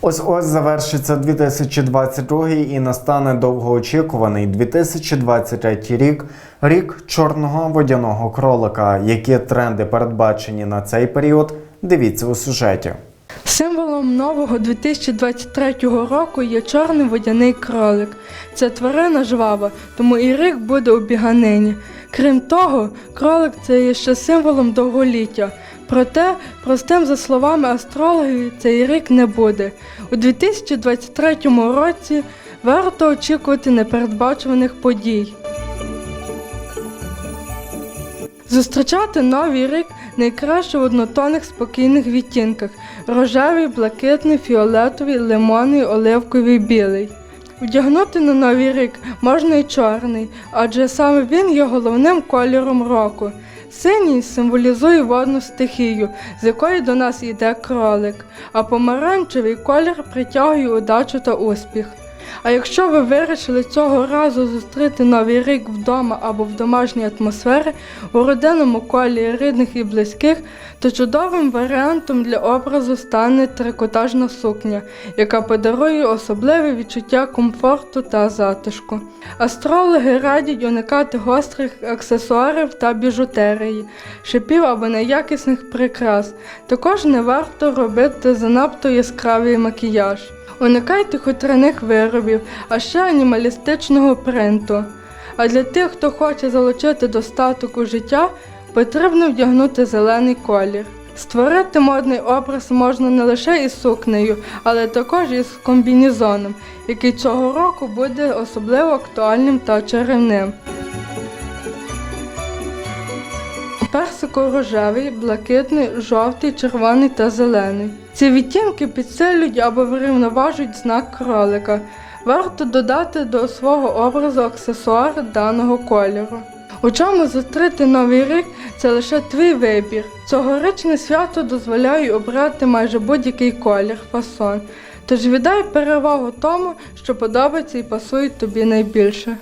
Ось ось завершиться 2022 і настане довгоочікуваний 2023 рік, рік чорного водяного кролика. Які тренди передбачені на цей період? Дивіться у сюжеті. Символом нового 2023 року є чорний водяний кролик. Це тварина жвава, тому і рік буде у біганині. Крім того, кролик це є ще символом довголіття. Проте, простим за словами астрологів, цей рік не буде. У 2023 році варто очікувати непередбачуваних подій. Зустрічати новий рік найкраще в однотонних спокійних відтінках: рожевий, блакитний, фіолетовий, лимонний, оливковий, білий. Вдягнути на новий рік можна і чорний, адже саме він є головним кольором року. Синій символізує водну стихію, з якої до нас йде кролик, а помаранчевий колір притягує удачу та успіх. А якщо ви вирішили цього разу зустріти новий рік вдома або в домашній атмосфері у родинному колі рідних і близьких, то чудовим варіантом для образу стане трикотажна сукня, яка подарує особливе відчуття комфорту та затишку. Астрологи радять уникати гострих аксесуарів та біжутерії, шипів або неякісних прикрас. Також не варто робити занадто яскравий макіяж. Уникайте хутряних виробів, а ще анімалістичного принту. А для тих, хто хоче залучити достаток у життя, потрібно вдягнути зелений колір. Створити модний образ можна не лише із сукнею, але також із комбінезоном, який цього року буде особливо актуальним та чарівним. Персико-рожевий, блакитний, жовтий, червоний та зелений. Ці відтінки підсилюють або врівноважують знак кролика. Варто додати до свого образу аксесуар даного кольору. У чому зустріти новий рік це лише твій вибір. Цьогорічне свято дозволяє обрати майже будь-який колір, фасон. Тож віддай перевагу тому, що подобається і пасує тобі найбільше.